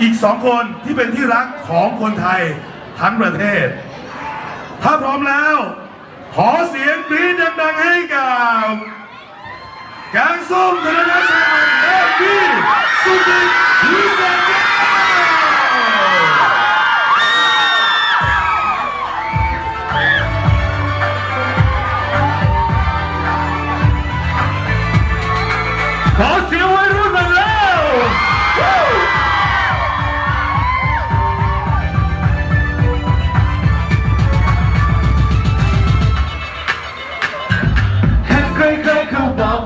อีกสองคนที่เป็นที่รักของคนไทยทั้งประเทศ ถ้าพร้อมแล้ว ขอเสียงกรี๊ดดังๆให้กับแกงส้มธนวัฒน์ชัยและพี่สุดิตวิเศษ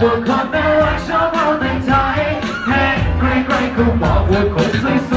ว่าคนน่ารักชอบเอาแต่ใจแค่ใครๆก็บอกว่าคนสวย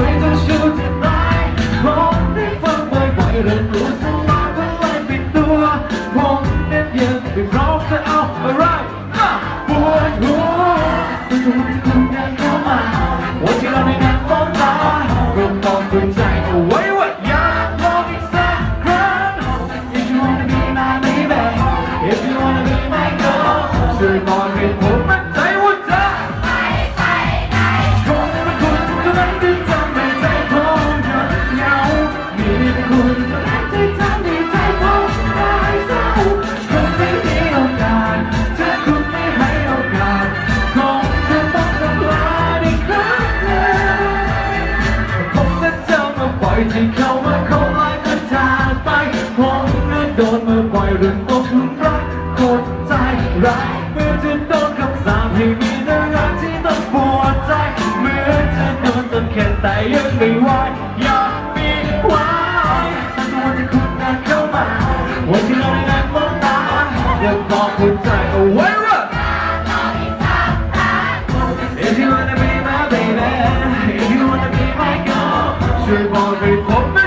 นมาบ่อยเรื่องตกหลุมรักคนใจร้ายเมื่อจะโดนคำสาปให้มีแต่รักที่ต้องปวดใจเมื่อจะโดนจนแค่แต่ยังไม่ไหวอยากมีไว้แต่ตัวที่คุณนั้นเข้ามาวันที่เราได้นั่งมองตาอยาบอกคุณใจเอาไว้ว่า If you wanna be my baby, if you wanna be my girl, ช่วยบอกให้ผม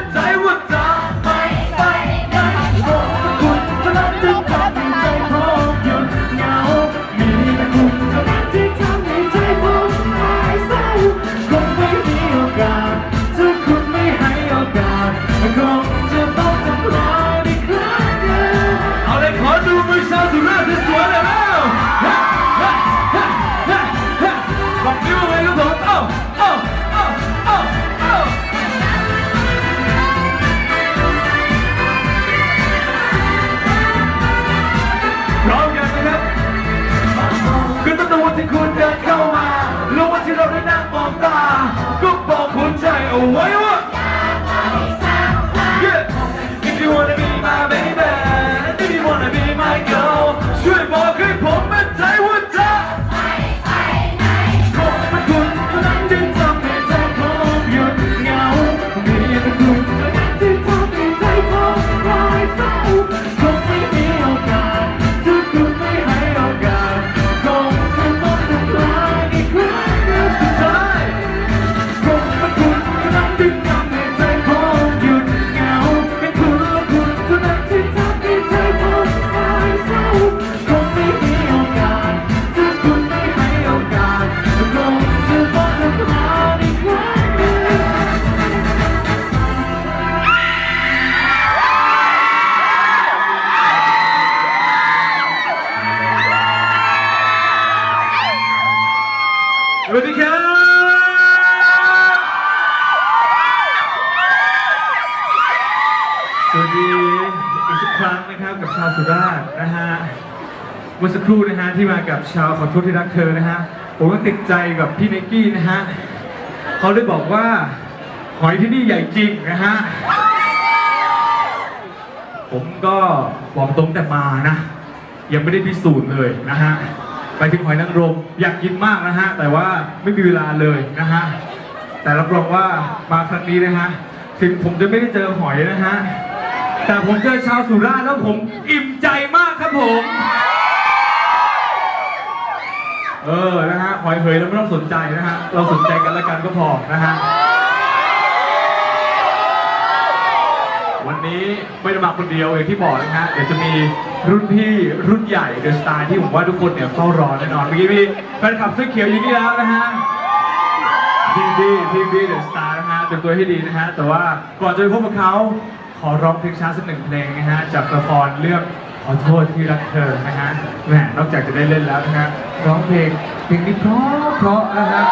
สวัสดีครับสวัสดีอีกสักครั้งนะครับกับชาวสุราษฎร์นะฮะเมื่อสักครู่นะฮะที่มากับชาวขอโทษที่รักเธอนะฮะผมก็ติดใจกับพี่ไนกี้นะฮะเขาได้บอกว่าหอยที่นี่ใหญ่จริงนะฮะผมก็บอกตรงแต่มานะ ยังไม่ได้พิสูจน์เลยนะฮะ ไปถึงหอยนางรมอยากกินมากนะฮะ แต่ว่าไม่มีเวลาเลยนะฮะ แต่รับรองว่ามาครั้งนี้นะฮะ ถึงผมจะไม่ได้เจอหอยนะฮะ แต่ผมเจอชาวสุราษฎร์แล้วผมอิ่มใจมากครับผม เออ นะฮะ หอยเหยเราไม่ต้องสนใจนะฮะ เราสนใจกันละกันก็พอนะฮะ วันนี้ไม่ได้มาคนเดียวอย่างที่บอกนะฮะ เดี๋ยวจะมี รุ่นพี่รุ่นใหญ่เดอะสไตล์ที่ผมว่าทุกคนเนี่ยเฝ้ารอแน่นอนเมื่อกี้มีแฟนคลับเสื้อเขียวอยู่นี่แล้วนะฮะทีมบีทีมบีเดอะสตาร์นะฮะเตรียมตัวให้ดีนะฮะแต่ว่าก่อนจะไปพบกับเขาขอร้องเพลงช้าสักหนึ่งเพลงนะฮะจากละครเรื่องขอโทษที่รักเธอนะฮะแหมนอกจากจะได้เล่นแล้วนะฮะร้องเพลงเพลงนี้เพราะเพราะนะฮะ